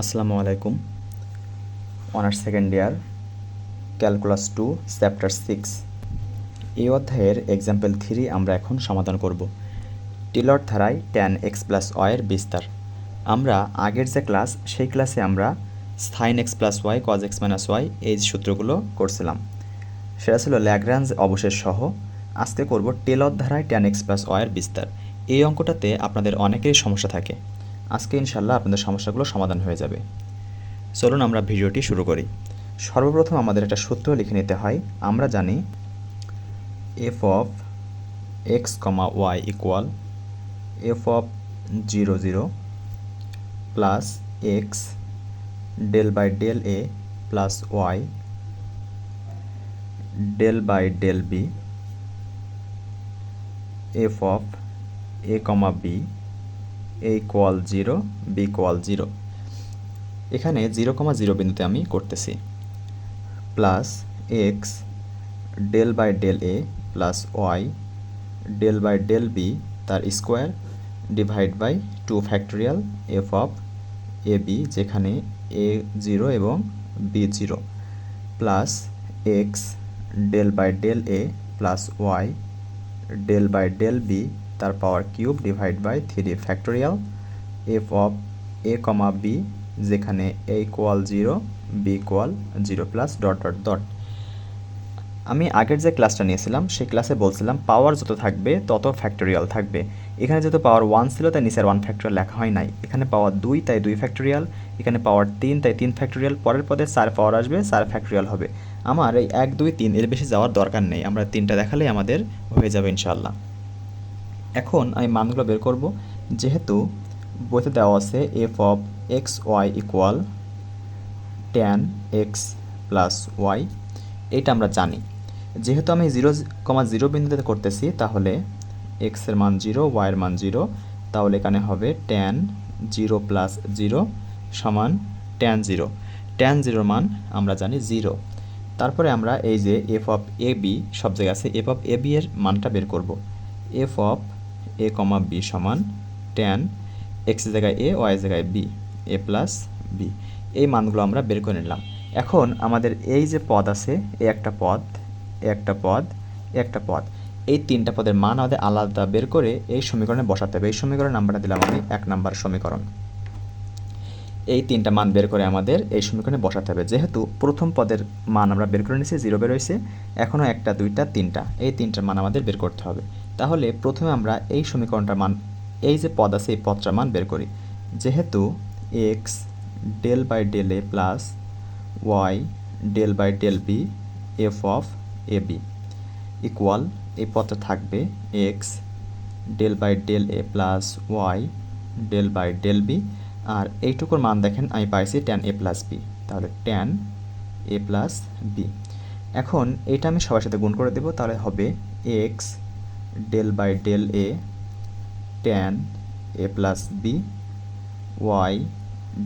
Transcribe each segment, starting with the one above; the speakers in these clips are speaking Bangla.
আসসালামু আলাইকুম। Honours second year calculus two chapter six এই অধ্যায়ের এক্সাম্পল থ্রি আমরা এখন সমাধান করব। টেলর ধারায় ট্যান এক্স প্লাস ওয়ের বিস্তার। আমরা আগের যে ক্লাস সেই ক্লাসে আমরা sine x plus y cos x minus y এই সূত্রগুলো করছিলাম। সেটা ছিল ল্যাগ্রাঞ্জ অবশেষ সহ। আজকে করব টেলর ধারায় ট্যান এক্স প্লাস ওয়ের বিস্তার। এই অঙ্কটাতে আপনাদের অনেকেরই সমস্যা থাকে। আজকে ইনশাল্লাহ আপনাদের সমস্যাগুলো সমাধান হয়ে যাবে। চলুন আমরা ভিডিওটি শুরু করি। সর্বপ্রথম আমাদের একটা সূত্র লিখে নিতে হয়। আমরা জানি f of x comma y equal f of zero zero plus x del by del a plus y del by del b f of a comma b a equal zero b equal zero এখানে জিরো কমা জিরো বিন্দুতে আমি করতেছি। Plus x del by del a plus y del by del b তার square divide by two factorial f of a b যেখানে এ জিরো এবং b zero plus x del by del a plus y del by del b তার power cube divide by three factorial f of a comma b যেখানে a equal zero b equal zero plus dot dot dot আমি আগের যে ক্লাসটা নিয়েছিলাম, সেই ক্লাসে বলছিলাম পাওয়ার যত থাকবে, তত ফ্যাক্টোরিয়াল থাকবে। এখানে যেহেতু পাওয়ার ওয়ান ছিল, তাই নিচের ওয়ান ফ্যাক্টোরিয়াল লেখা হয় নাই। এখানে পাওয়ার দুই, তাই দুই ফ্যাক্টোরিয়াল এখানে পাওয়ার তিন, তাই তিন ফ্যাক্টোরিয়াল পরের পদে চার পাওয়ার আসবে, চার ফ্যাক্টোরিয়াল হবে। আমার এই এক, দুই, তিন, এর বেশি যাওয়ার দরকার নেই। আমরা তিনটা দেখালেই আমাদের হয়ে যাবে ইনশাল্লাহ এখন আমি মানগুলো বের করব। যেহেতু বইতে দেওয়া আছে f of x y equal tan x plus y এইটা আমরা জানি। যেহেতু আমি জিরো কমা জিরো বিন্দুতে করতেছি, তাহলে এক্সের মান জিরো ওয়াইয়ের মান জিরো, তাহলে এখানে হবে ট্যান জিরো প্লাস জিরো সমান ট্যান জিরো। ট্যান জিরোর মান আমরা জানি জিরো। তারপরে আমরা এই যে এফ অফ এ বি সব জায়গায় আছে এফ অফ এ বি এর মানটা বের করব। F of a comma b সমান ট্যান এক্স জায়গায় এ ওয়াই জায়গায় বি এ প্লাস বি এই মানগুলো আমরা বের করে নিলাম। এখন আমাদের এই যে পদ আছে, এ একটা পদ, এ একটা পদ, এ একটা পদ, এই তিনটা পদের মান আমাদের আলাদা বের করে এই সমীকরণে বসাতে হবে। এই সমীকরণের নাম্বারটা দিলাম আমি, এক নাম্বার সমীকরণ। এই তিনটা মান বের করে আমাদের এই সমীকরণে বসাতে হবে। যেহেতু প্রথম পদের মান আমরা বের করে নিয়েছি জিরো বেরোইছে এখনও একটা, দুইটা, তিনটা, এই তিনটার মান আমাদের বের করতে হবে। তাহলে প্রথমে আমরা এই সমীকরণটার মান, এই যে পদ আছে এই পদটার মান বের করি। যেহেতু x del by del a plus y del by del b f of a b equal এই পদটা থাকবে x del by del a plus y del by del b আর এইটুকুর মান দেখেন, আমি পাইছি ট্যান এ প্লাস বি তাহলে ট্যান এ প্লাস বি এখন এটা আমি সবার সাথে গুণ করে দেবো, তাহলে হবে x del by del a tan a plus b y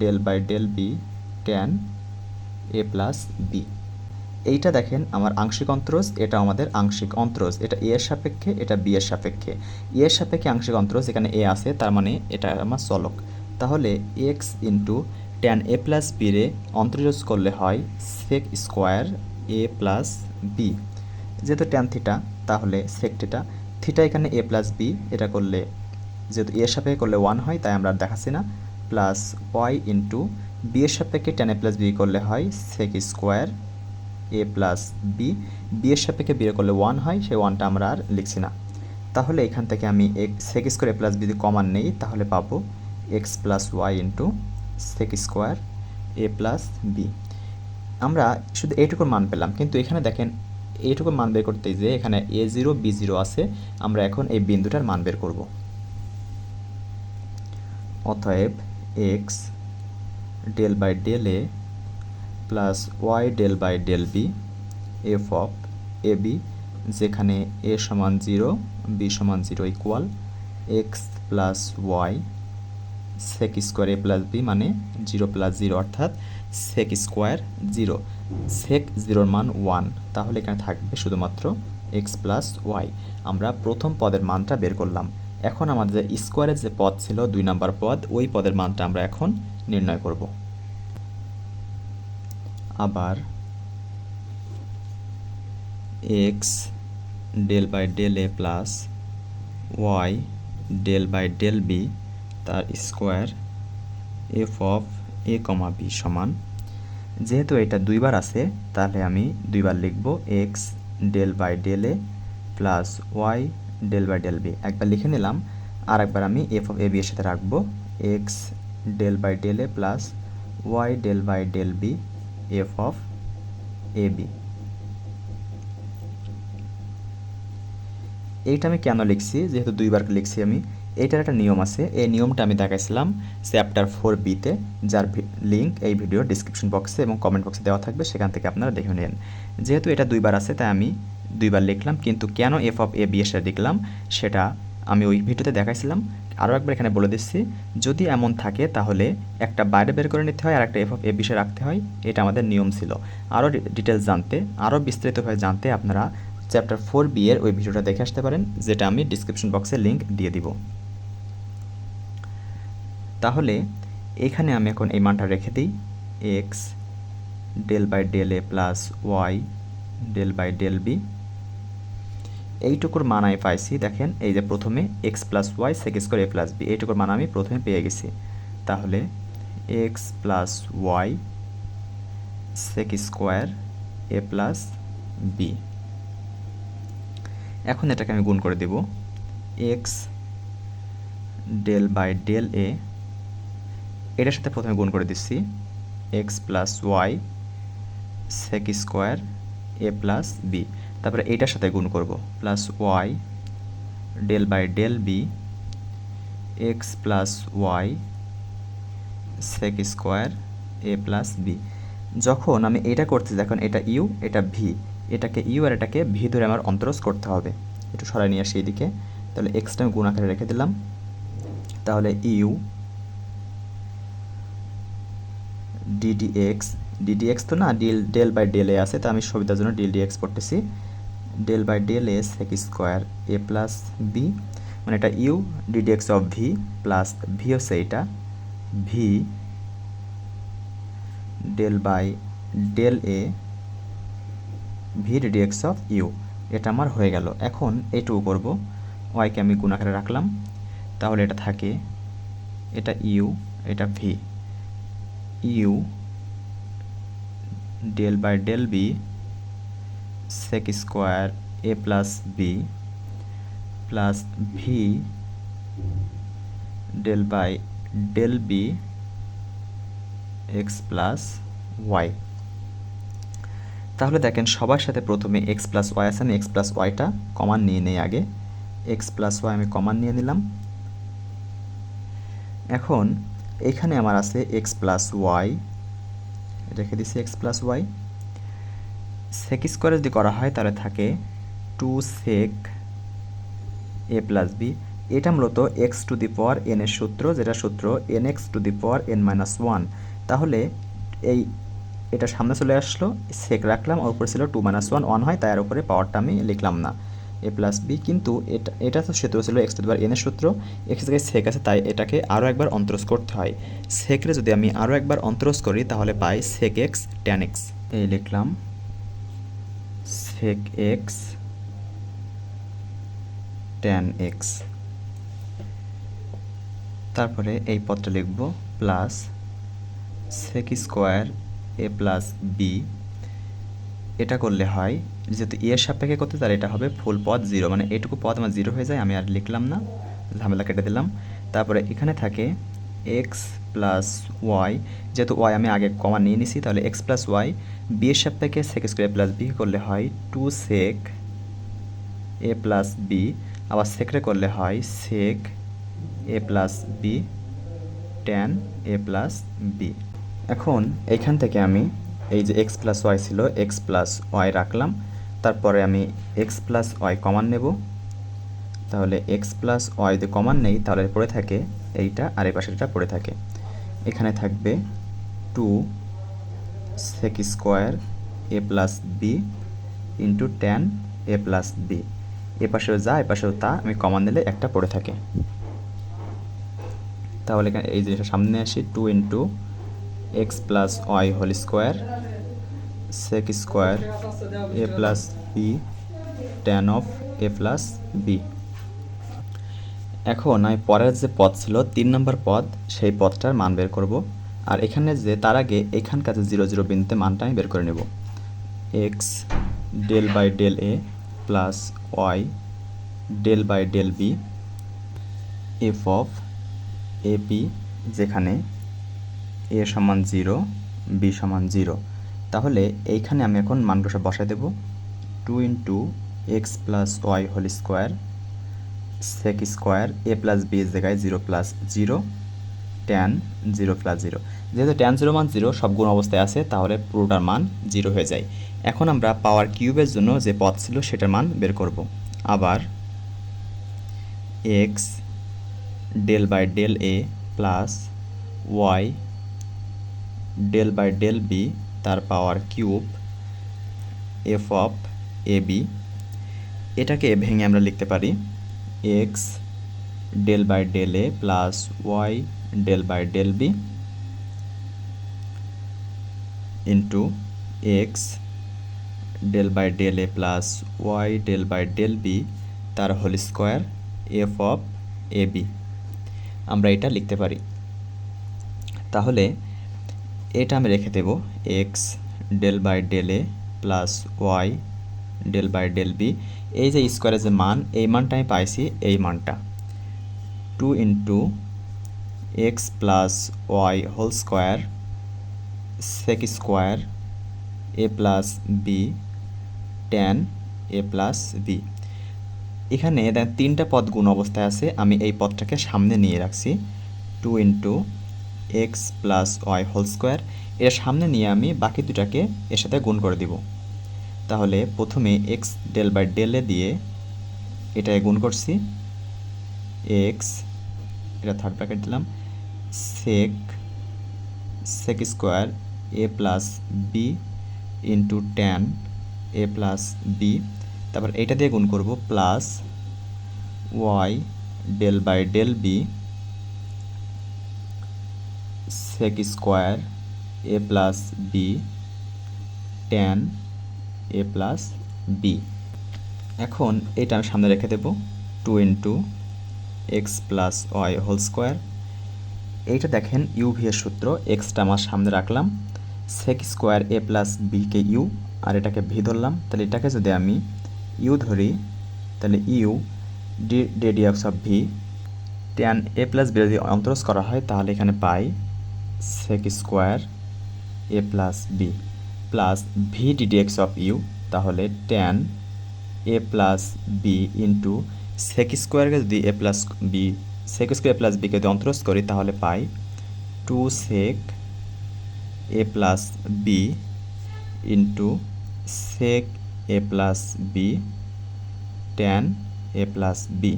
del by del b tan a plus b এইটা দেখেন আমার আংশিক অন্তরজ, এটা আমাদের আংশিক অন্তরজ। এটা এ এর সাপেক্ষে, এটা বি এর সাপেক্ষে। এ এর সাপেক্ষে আংশিক অন্তরজ, এখানে এ আছে, তার মানে এটা আমার চলক। তাহলে x into tan a plus b রে অন্তর্যোজ করলে হয় sec square a plus b যেহেতু ট্যান থিটা তাহলে সেক থিটা থিটা এখানে এ প্লাস বি এটা করলে যেহেতু এর সাপেক্ষে করলে ওয়ান হয়, তাই আমরা দেখাচ্ছি না। প্লাস ওয়াই ইন্টু বি এর সাপেক্ষে টেন এ প্লাস বি করলে হয় sec square a plus b b এর সাপেক্ষে বিয়ে করলে ওয়ান হয়, সেই ওয়ানটা আমরা আর লিখছি না। তাহলে এখান থেকে আমি sec square a plus b যদি কমান নেই, তাহলে পাবো x plus y into sec square a plus b আমরা শুধু এইটুকুর মান পেলাম, কিন্তু এখানে দেখেন এইটুকুর মান বের করতে যে এখানে এ জিরো বি জিরো আছে, আমরা এখন এই বিন্দুটার মান বের করব। অতএব x del by del a plus y del by del b f of a b যেখানে এ সমান জিরো বি সমান zero equal x plus y sec square a plus b মানে জিরো প্লাস জিরো অর্থাৎ সেক স্কোয়ার জিরো সেক জিরোর মান ওয়ান তাহলে এখানে থাকবে শুধুমাত্র এক্স প্লাস ওয়াই আমরা প্রথম পদের মানটা বের করলাম। এখন আমাদের স্কোয়ারের যে পদ ছিল, দুই নম্বর পদ, ওই পদের মানটা আমরা এখন নির্ণয় করব। আবার x del by del a plus y del by del b তার square f of a comma b সমান। যেহেতু এটা দুইবার আছে, তাহলে আমি দুইবার লিখব x del by del a plus y del by del b. একবার লিখে নিলাম আর একবার আমি এফ অফ এ বি এর সাথে রাখব। X del by del a plus y del by del b f of a b. এইটা আমি কেন লিখছি? যেহেতু দুইবার লিখছি আমি। এইটার একটা নিয়ম আছে। এই নিয়মটা আমি দেখাইছিলাম চ্যাপ্টার ফোর বিতে যার লিঙ্ক এই ভিডিওর ডিসক্রিপশন বক্সে এবং কমেন্ট বক্সে দেওয়া থাকবে, সেখান থেকে আপনারা দেখে নেন। যেহেতু এটা দুইবার আছে, তাই আমি দুইবার লিখলাম, কিন্তু কেন এফ অফ এ বি এর লিখলাম, সেটা আমি ওই ভিডিওতে দেখাইছিলাম। আরও একবার এখানে বলে দিচ্ছি, যদি এমন থাকে তাহলে একটা বাইরে বের করে নিতে হয় আর একটা এফ অফ এ বিষয়ে রাখতে হয়, এটা আমাদের নিয়ম ছিল। আরও ডিটেলস জানতে, আরও বিস্তারিতভাবে জানতে আপনারা চ্যাপ্টার ফোর বি এর ওই ভিডিওটা দেখে আসতে পারেন, যেটা আমি ডিসক্রিপশন বক্সে লিঙ্ক দিয়ে দিব। তাহলে এখানে আমি এখন এই মানটা রেখে দিই x del by del a plus y del by del b এইটুকুর মান আমি পাইছি, দেখেন, এই যে প্রথমে x plus y sec square a plus b এইটুকুর মান আমি প্রথমে পেয়ে গেছি। তাহলে x plus y sec square a plus b এখন এটাকে আমি গুণ করে দেব x del by del a এটার সাথে প্রথমে গুণ করে দিচ্ছি। X plus y sec square a plus b তারপরে এইটার সাথে গুণ করব। Plus y del by del b x plus y sec square a plus b যখন আমি এটা করতেছি, দেখুন, এটা ইউ এটা ভি এটাকে ইউ আর এটাকে ভি ধরে আমার অন্তরস করতে হবে। একটু সরাই নিয়ে আসি এদিকে তাহলে এক্সটা আমি গুণ আকারে রেখে দিলাম। তাহলে you d d x d d x তো না del del by del a আছে, তো আমি সুবিধার জন্য ডিল ডিএক্স পড়তেছি। Del by del a sec square a plus b মানে এটা u d d x of v plus v হচ্ছে এইটা। V del by del a v d d x of u এটা আমার হয়ে গেল। এখন এইটুকু করব ওয়াইকে আমি গুণ আকারে রাখলাম, তাহলে এটা থাকে, এটা ইউ এটা v u del by del b sec square a plus b plus v del by del b x plus y তাহলে দেখেন সবার সাথে প্রথমে এক্স প্লাস ওয়াই আছে, আমি এক্স প্লাস ওয়াইটা কমান নিয়ে নেই আগে। এক্স প্লাস ওয়াই আমি কমান নিয়ে নিলাম। এখন এখানে আমার আছে এক্স প্লাস ওয়াই রেখে দিছি এক্স প্লাস ওয়াই সেক স্কোয়ারে যদি করা হয় তাহলে থাকে two sec a plus b এটা মূলত x to the power n এর সূত্র, যেটা সূত্র n x to the power n minus one তাহলে এই, এটা সামনে চলে আসলো সেক রাখলাম, ওর উপরে ছিল টু মাইনাস ওয়ান ওয়ান হয়, তাই তার উপরে পাওয়ারটা আমি লিখলাম না। এ প্লাস বি কিন্তু এটা এটা তো সূত্র ছিল এক্স টু এনের সূত্র। এক্স জায়গায় সেক আছে, তাই এটাকে আরও একবার অন্তরস করতে হয়। সেকরে যদি আমি আরও একবার অন্তরস করি, তাহলে পাই সেক এক্স ট্যান এক্স এই লিখলাম সেক এক্স ট্যান এক্স তারপরে এই পদটা লিখব plus sec square a plus b এটা করলে হয় যেহেতু এর সাপেক্ষে করতে তাহলে এটা হবে ফুল পদ জিরো মানে এটুকু পদ আমার জিরো হয়ে যায়, আমি আর লিখলাম না, ঝামেলা কেটে দিলাম। তারপরে এখানে থাকে এক্স প্লাস ওয়াই যেহেতু ওয়াই আমি আগে কমা নিয়ে নিছি, তাহলে এক্স প্লাস ওয়াই বি এর সাপেক্ষে সেক স্কোয়ার প্লাস বি করলে হয় two sec a plus b আবার সেকরে করলে হয় sec a plus b tan a plus b এখন এইখান থেকে আমি এই যে এক্স প্লাস ওয়াই ছিল এক্স প্লাস ওয়াই রাখলাম। তারপরে আমি এক্স প্লাস ওয়াই কমান নেব। তাহলে এক্স প্লাস ওয়াই যদি কমান নেই, তাহলে পড়ে থাকে এইটা আর এই পাশেরটা পড়ে থাকে। এখানে থাকবে two sec square a plus b into tan a plus b এ পাশেও যা, এ পাশেও তা, আমি কমান দিলে একটা পড়ে থাকে। তাহলে এখানে এই জিনিসটা সামনে আসি two into x plus y whole square sec square a plus b tan of a plus b এখন আমি পরের যে পদ ছিল, তিন নম্বর পদ, সেই পদটার মান বের করব। আর এখানে যে তার আগে এখানকার জিরো জিরো বিন্দুতে মানটা আমি বের করে নেব। X del by del a plus y del by del b f of a p যেখানে এ সমান জিরো, বি সমান জিরো। তাহলে এইখানে আমি এখন মানগুলো সব বসাই দেব। Two into x plus y whole square, sec square, a plus b এর জায়গায় zero plus zero tan zero plus zero. যেহেতু ট্যান জিরো মান জিরো, সব গুণ অবস্থায় আছে, তাহলে পুরোটার মান জিরো হয়ে যায়। এখন আমরা পাওয়ার কিউবের জন্য যে পথ ছিল, সেটার মান বের করব। আবার x del by del a plus y del by del b তার power cube f of a b এটাকে ভেঙে আমরা লিখতে পারি x del by del a plus y del by del b into x del by del a plus y del by del b তার whole square f of a b আমরা এটা লিখতে পারি। তাহলে এটা আমি রেখে দেব x del by del a plus y del by del b এই যে স্কোয়ারের যে মান, এই মানটা আমি পাইছি এই মানটা। Two into x plus y whole square sec square a plus b tan a plus b এখানে তিনটা পদ গুণ অবস্থায় আছে, আমি এই পদটাকে সামনে নিয়ে রাখছি। Two into x plus y whole square এর সামনে নিয়ে আমি বাকি দুটাকে এর সাথে গুণ করে দিব। তাহলে প্রথমে এক্স ডেল বাই ডেলে দিয়ে এটায় গুণ করছি। এক্স এটা থার্ড ব্র্যাকেট দিলাম sec sec square a plus b into tan a plus b তারপর এইটা দিয়ে গুণ করব plus y del by del b sec square a plus b tan a plus b এখন এটা আমি সামনে রেখে দেব two into x plus y whole square এইটা দেখেন ইউভি এর সূত্র এক্সটা আমার সামনে রাখলাম। সেক স্কোয়ার এ প্লাস বিকে ইউ আর এটাকে ভি ধরলাম। তাহলে এটাকে যদি আমি ইউ ধরি, তাহলে u d d d x of v tan a plus b যদি অন্তরস করা হয়, তাহলে এখানে পাই sec square a plus b plus v d d x of u তাহলে tan a plus b into sec স্কোয়ারকে যদি a plus b sec square plus বিকে যদি অন্তরস করি, তাহলে পাই two sec a plus b into sec a plus b tan a plus b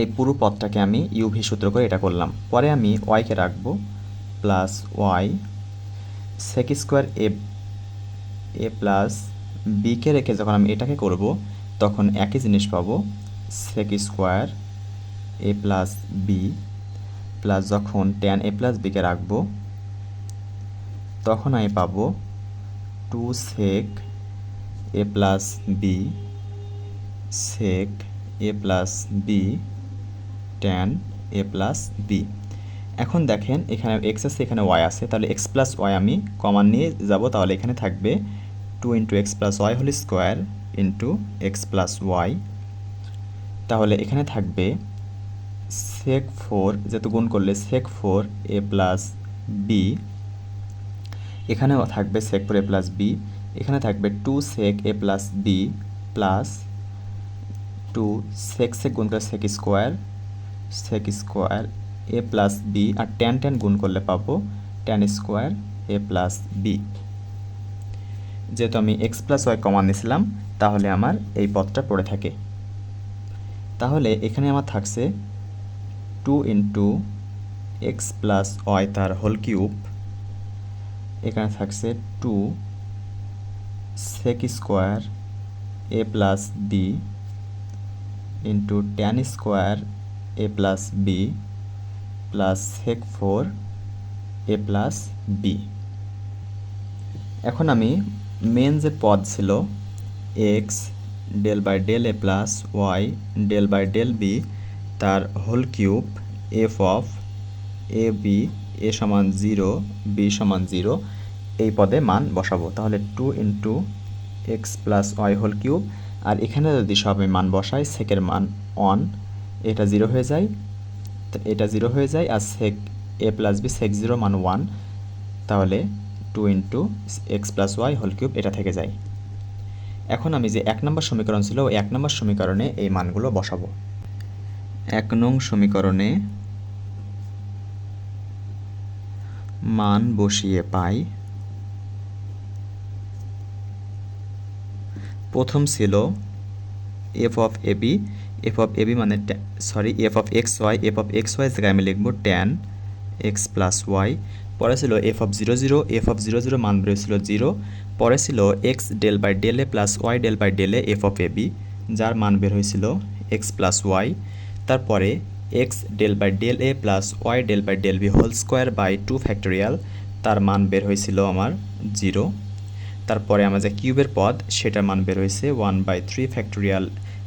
এই পুরো পদটাকে আমি ইউভি সূত্র করে এটা করলাম। পরে আমি ওয়াইকে রাখব plus y sec square a a plus বিকে রেখে যখন আমি এটাকে করব, তখন একই জিনিস পাবো sec square a plus b plus যখন টেন এ প্লাস বিকে রাখব, তখন আমি পাবো two sec a plus b sec a plus b tan a plus b এখন দেখেন এখানে এক্স আছে, এখানে ওয়াই আছে, তাহলে এক্স প্লাস ওয়াই আমি কমান নিয়ে যাব, তাহলে এখানে থাকবে two into x plus y whole square into x plus y তাহলে এখানে থাকবে সেক ফোর যেহেতু গুণ করলে sec four a plus b এখানেও থাকবে sec four a plus b এখানে থাকবে two sec a plus b plus two sec sec গুণ করে sec square sec square a plus b R tan tan গুণ করলে পাবো tan square a plus b যেহেতু আমি এক্স প্লাস ওয়াই কমান নিয়েছিলাম, তাহলে আমার এই পথটা পড়ে থাকে। তাহলে এখানে আমার থাকছে two into x plus y তার হোল কিউব এখানে থাকছে two sec square a plus b into tan square a plus b plus sec four a plus b এখন আমি মেন যে পদ ছিল x del by del a plus y del by del b তার whole cube f of a b a সমান জিরো বি সমান জিরো এই পদে মান বসাবো। তাহলে two into x plus y whole cube আর এখানে যদি সবে মান বসাই সেকের মান অন এটা জিরো হয়ে যায় এটা জিরো হয়ে যায় আর sec a plus b sec zero মান ওয়ান তাহলে two into x plus y whole cube এটা থেকে যায়। এখন আমি যে এক নম্বর সমীকরণ ছিল, ওই এক নম্বর সমীকরণে এই মানগুলো বসাবো। এক নং সমীকরণে মান বসিয়ে পাই। প্রথম ছিল f of a b f of a b মানে sorry f of x y f of x y জায়গায় আমি লিখব ট্যান এক্স প্লাস ওয়াই পরে ছিল f of zero zero f of zero zero মান বেরোছিল জিরো পরে ছিল x del by del a plus y del by del a f of a b যার মান বের হয়েছিল এক্স প্লাস ওয়াই তারপরে x del by del a plus y del by del b whole square by two factorial তার মান বের হয়েছিল আমার জিরো তারপরে আমার যে কিউবের পদ, সেটার মান বের হয়েছে ওয়ান বাই থ্রি ফ্যাক্টোরিয়াল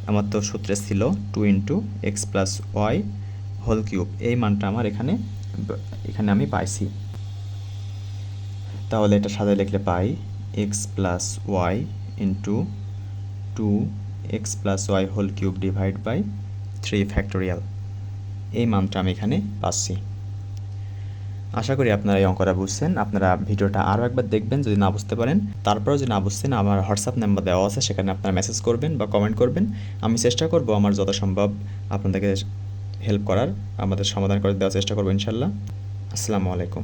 আমার তো সূত্রে ছিল two into x plus y whole cube এই মানটা আমার এখানে এখানে আমি পাইছি। তাহলে এটা সাজায় লিখলে পাই x plus y into two x plus y whole cube divide by three factorial এই মানটা আমি এখানে পাচ্ছি। আশা করি আপনারা এই অঙ্কটা বুঝছেন। আপনারা ভিডিওটা আরও একবার দেখবেন, যদি না বুঝতে পারেন। তারপরেও যদি না বুঝছেন, আমার হোয়াটসঅ্যাপ নাম্বার দেওয়া আছে, সেখানে আপনারা মেসেজ করবেন বা কমেন্ট করবেন। আমি চেষ্টা করব আমার যত সম্ভব আপনাদেরকে হেল্প করার, আমাদের সমাধান করে দেওয়ার চেষ্টা করব ইনশাল্লাহ। আসসালামু আলাইকুম।